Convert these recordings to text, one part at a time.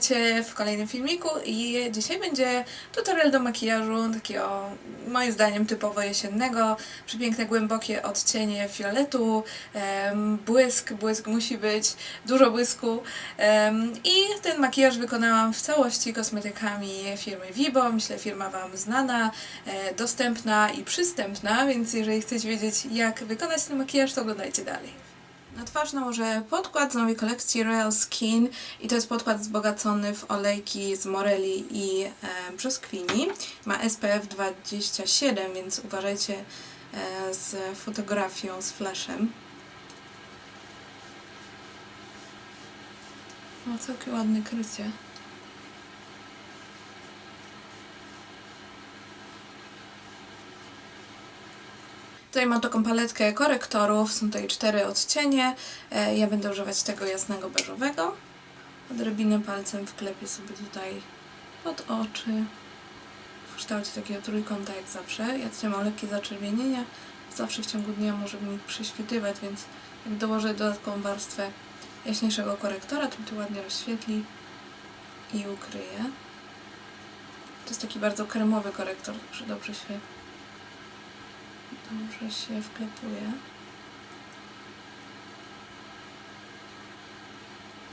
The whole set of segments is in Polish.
witajcie w kolejnym filmiku i dzisiaj będzie tutorial do makijażu takiego moim zdaniem typowo jesiennego, przepiękne głębokie odcienie fioletu, błysk, błysk musi być, dużo błysku. I ten makijaż wykonałam w całości kosmetykami firmy Vibo, myślę firma Wam znana, e, dostępna i przystępna, więc jeżeli chcecie wiedzieć jak wykonać ten makijaż to oglądajcie dalej. Na twarz nałożę podkład z nowej kolekcji Royal Skin i to jest podkład wzbogacony w olejki z moreli i e, brzoskwini. Ma SPF 27, więc uważajcie e, z fotografią, z flashem. O, całkiem ładne krycie. Tutaj mam taką paletkę korektorów, są tutaj cztery odcienie. E, Ja będę używać tego jasnego beżowego. Odrobinę palcem wklepię sobie tutaj pod oczy. W kształcie takiego trójkąta jak zawsze. Ja tutaj mam lekkie zaczerwienienia. Zawsze w ciągu dnia może mi prześwitywać, więc jak dołożę dodatkową warstwę jaśniejszego korektora, to mi to ładnie rozświetli i ukryje. To jest taki bardzo kremowy korektor, także dobrze się Dobrze się wklepuje.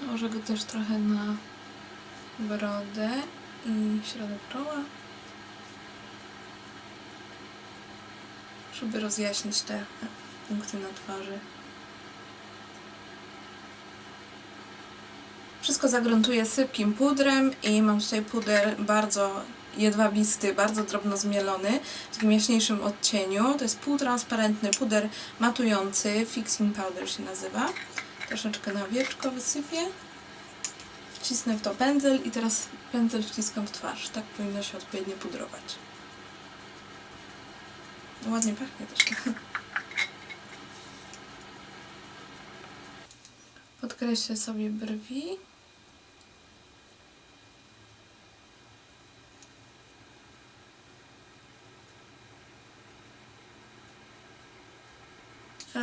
Nałożę go też trochę na brodę i środek czoła, żeby rozjaśnić te punkty na twarzy. Wszystko zagruntuję sypkim pudrem i mam tutaj puder bardzo jedwabisty, bardzo drobno zmielony, w takim jaśniejszym odcieniu. To jest półtransparentny puder matujący, fixing powder się nazywa. Troszeczkę na wieczko wysypię. Wcisnę w to pędzel i teraz pędzel wciskam w twarz. Tak powinno się odpowiednio pudrować. Ładnie pachnie też. Podkreślę sobie brwi.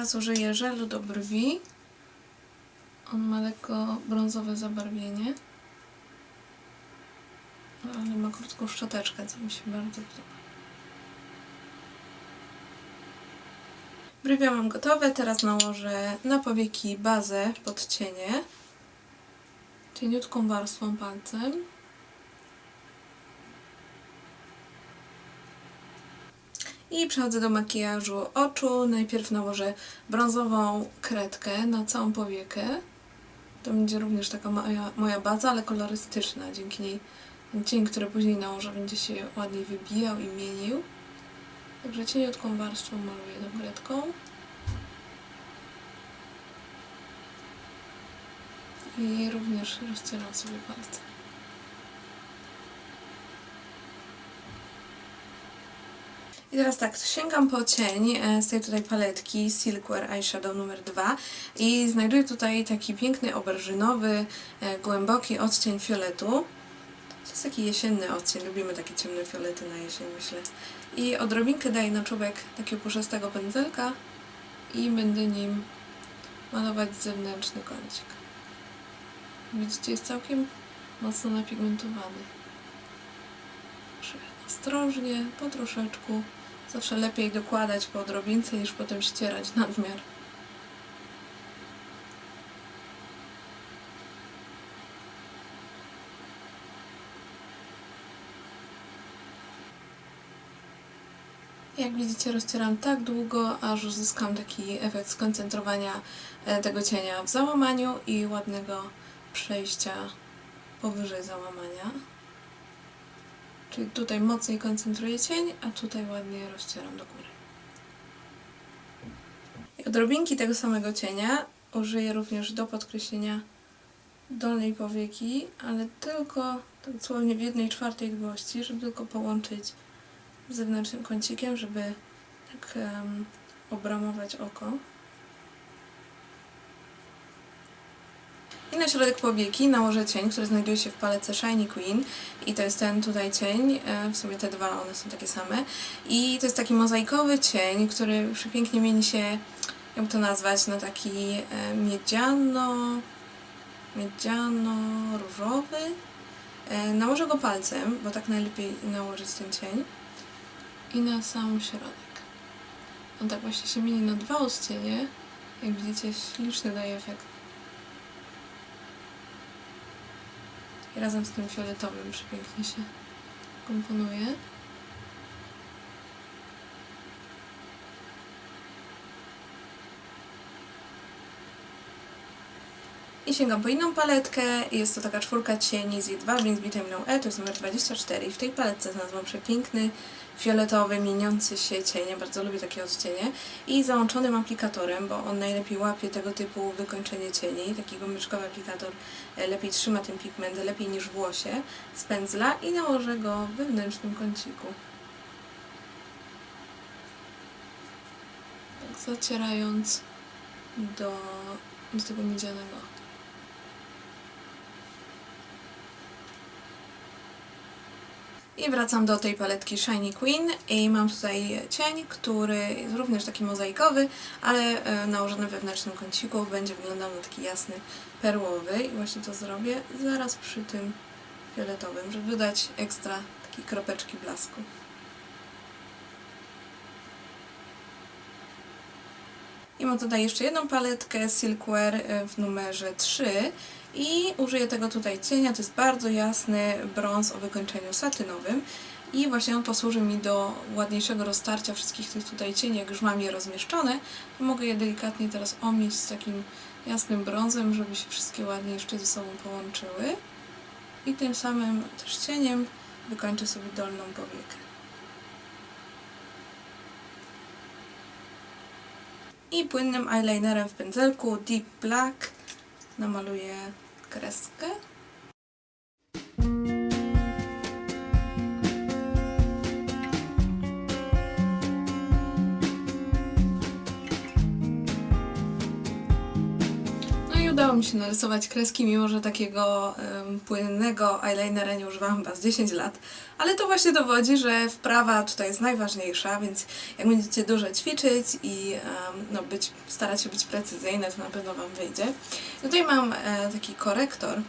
Teraz użyję żelu do brwi. On ma lekko brązowe zabarwienie. Ale ma krótką szczoteczkę, co mi się bardzo podoba. Brwi mam gotowe, teraz nałożę na powieki bazę pod cienie. Cieniutką warstwą palcem. I przechodzę do makijażu oczu. Najpierw nałożę brązową kredkę na całą powiekę. To będzie również taka moja, moja baza, ale kolorystyczna. Dzięki niej cień, który później nałożę, będzie się ładniej wybijał i mienił. Także cieniutką warstwą maluję tą kredką. I również rozcieram sobie palce. I teraz tak, sięgam po cień e, z tej tutaj paletki Silkwear Eyeshadow numer 2 i znajduję tutaj taki piękny oberżynowy, e, głęboki odcień fioletu. To jest taki jesienny odcień, lubimy takie ciemne fiolety na jesień, myślę. I odrobinkę daję na czubek takiego puszystego pędzelka i będę nim malować zewnętrzny kącik. Widzicie, jest całkiem mocno napigmentowany. Ostrożnie, po troszeczku. Zawsze lepiej dokładać po odrobince niż potem ścierać nadmiar. Jak widzicie, rozcieram tak długo, aż uzyskam taki efekt skoncentrowania e, tego cienia w załamaniu i ładnego przejścia powyżej załamania. Czyli tutaj mocniej koncentruję cień, a tutaj ładnie rozcieram do góry. I odrobinki tego samego cienia użyję również do podkreślenia dolnej powieki, ale tylko tak dosłownie w jednej czwartej długości, żeby tylko połączyć z zewnętrznym kącikiem, żeby tak em, obramować oko. I na środek powieki nałożę cień, który znajduje się w palece Shiny Queen i to jest ten tutaj cień, e, w sumie te dwa, one są takie same i to jest taki mozaikowy cień, który przepięknie mieni się, jakby to nazwać, na taki e, miedziano miedziano-różowy. E, Nałożę go palcem, bo tak najlepiej nałożyć ten cień. I na sam środek. On tak właśnie się mieni na dwa odcienie. Jak widzicie, śliczny daje efekt. Razem z tym fioletowym przepięknie się komponuje. I sięgam po inną paletkę. Jest to taka czwórka cieni z jedwabin z witaminą E, to jest numer 24. I w tej paletce znalazłam przepiękny, fioletowy, mieniący się cień. Ja bardzo lubię takie odcienie. I załączonym aplikatorem, bo on najlepiej łapie tego typu wykończenie cieni. Taki gumeczkowy aplikator e, lepiej trzyma ten pigment, lepiej niż włosie z pędzla i nałożę go w wewnętrznym kąciku. Tak zacierając do, do tego miedzianego. I wracam do tej paletki Shiny Queen i mam tutaj cień, który jest również taki mozaikowy, ale e, nałożony wewnętrznym kąciku będzie wyglądał na taki jasny, perłowy i właśnie to zrobię zaraz przy tym fioletowym, żeby dodać ekstra takiej kropeczki blasku. I mam tutaj jeszcze jedną paletkę Silkwear e, w numerze 3 i użyję tego tutaj cienia. To jest bardzo jasny brąz o wykończeniu satynowym i właśnie on posłuży mi do ładniejszego roztarcia wszystkich tych tutaj cieni. Jak już mam je rozmieszczone, to mogę je delikatnie teraz omieć z takim jasnym brązem, żeby się wszystkie ładnie jeszcze ze sobą połączyły. I tym samym też cieniem wykończę sobie dolną powiekę. I płynnym eyelinerem w pędzelku Deep Black namaluję kreskę. Udało mi się narysować kreski, mimo że takiego em, płynnego eyelinera nie używałam chyba z 10 lat. Ale to właśnie dowodzi, że wprawa tutaj jest najważniejsza, więc jak będziecie dużo ćwiczyć i em, no, być, starać się być precyzyjne, to na pewno Wam wyjdzie. Tutaj mam e, taki korektor.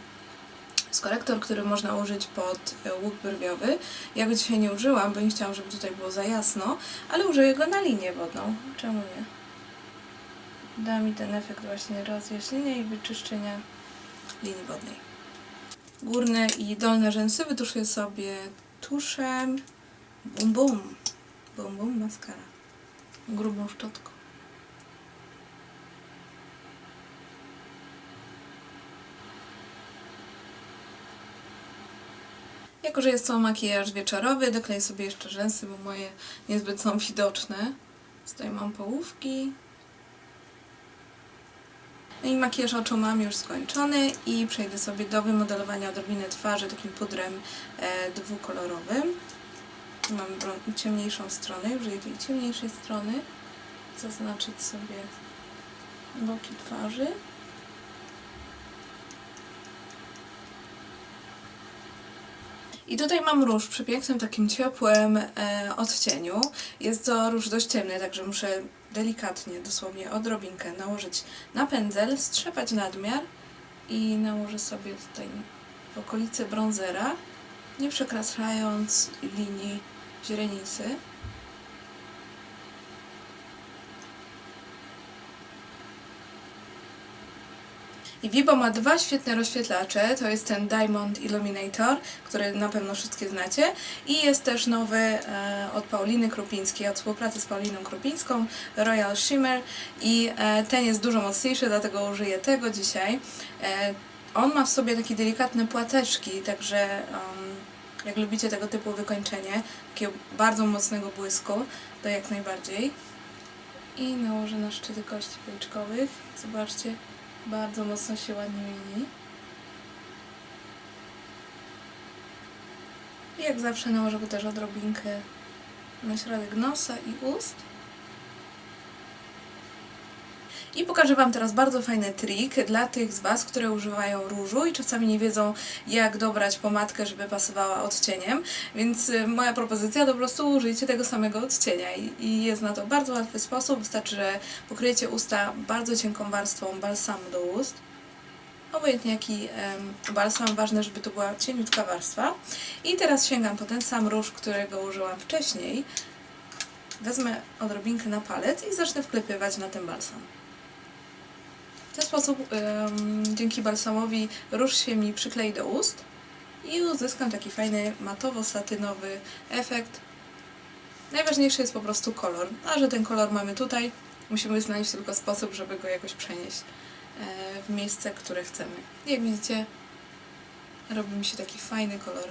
jest korektor, który można użyć pod e, łuk brwiowy. Ja go dzisiaj nie użyłam, bo nie chciałam, żeby tutaj było za jasno, ale użyję go na linię wodną. Czemu nie? Da mi ten efekt właśnie rozjaśnienia i wyczyszczenia linii wodnej. Górne i dolne rzęsy wytuszuję sobie tuszem bum bum, bum bum maskara, grubą szczotką. Jako, że jest to makijaż wieczorowy, dokleję sobie jeszcze rzęsy, bo moje niezbyt są widoczne. Tutaj mam połówki, no i makijaż oczu mam już skończony i przejdę sobie do wymodelowania odrobiny twarzy takim pudrem e, dwukolorowym. Mam ciemniejszą stronę, użyję tej ciemniejszej strony. Zaznaczyć sobie boki twarzy. I tutaj mam róż w przepięknym, takim ciepłym e, odcieniu. Jest to róż dość ciemny, także muszę delikatnie, dosłownie odrobinkę nałożyć na pędzel, strzepać nadmiar i nałożę sobie tutaj w okolicy brązera, nie przekraczając linii źrenicy. I Vibo ma dwa świetne rozświetlacze. To jest ten Diamond Illuminator, który na pewno wszystkie znacie. I jest też nowy e, od Pauliny Krupińskiej, od współpracy z Pauliną Krupińską, Royal Shimmer. I e, ten jest dużo mocniejszy, dlatego użyję tego dzisiaj. E, on ma w sobie takie delikatne płateczki, także em, jak lubicie tego typu wykończenie, takiego bardzo mocnego błysku, to jak najbardziej. I nałożę na szczyty kości policzkowych. Zobaczcie, bardzo mocno się ładnie mieni. I jak zawsze nałożę też odrobinkę na środek nosa i ust. I pokażę Wam teraz bardzo fajny trik dla tych z Was, które używają różu i czasami nie wiedzą, jak dobrać pomadkę, żeby pasowała odcieniem. Więc y, moja propozycja to po prostu użyjcie tego samego odcienia. I, jest na to bardzo łatwy sposób. Wystarczy, że pokryjecie usta bardzo cienką warstwą balsamu do ust. obojętnie jaki balsam, ważne, żeby to była cieniutka warstwa. I teraz sięgam po ten sam róż, którego użyłam wcześniej. Wezmę odrobinkę na palec i zacznę wklepywać na ten balsam. W ten sposób em, dzięki balsamowi róż się mi przyklei do ust i uzyskam taki fajny matowo-satynowy efekt. Najważniejszy jest po prostu kolor, a że ten kolor mamy tutaj, musimy znaleźć tylko sposób, żeby go jakoś przenieść e, w miejsce, które chcemy. Jak widzicie, robi mi się taki fajny kolor.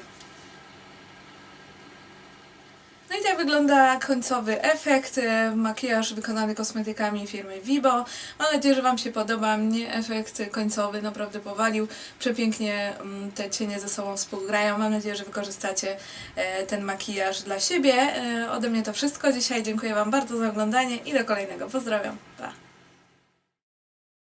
No i tak wygląda końcowy efekt, makijaż wykonany kosmetykami firmy Vibo. Mam nadzieję, że Wam się podoba. Mnie efekt końcowy naprawdę powalił. Przepięknie mm, te cienie ze sobą współgrają. Mam nadzieję, że wykorzystacie e, ten makijaż dla siebie. E, Ode mnie to wszystko dzisiaj. Dziękuję Wam bardzo za oglądanie i do kolejnego. Pozdrawiam. Pa!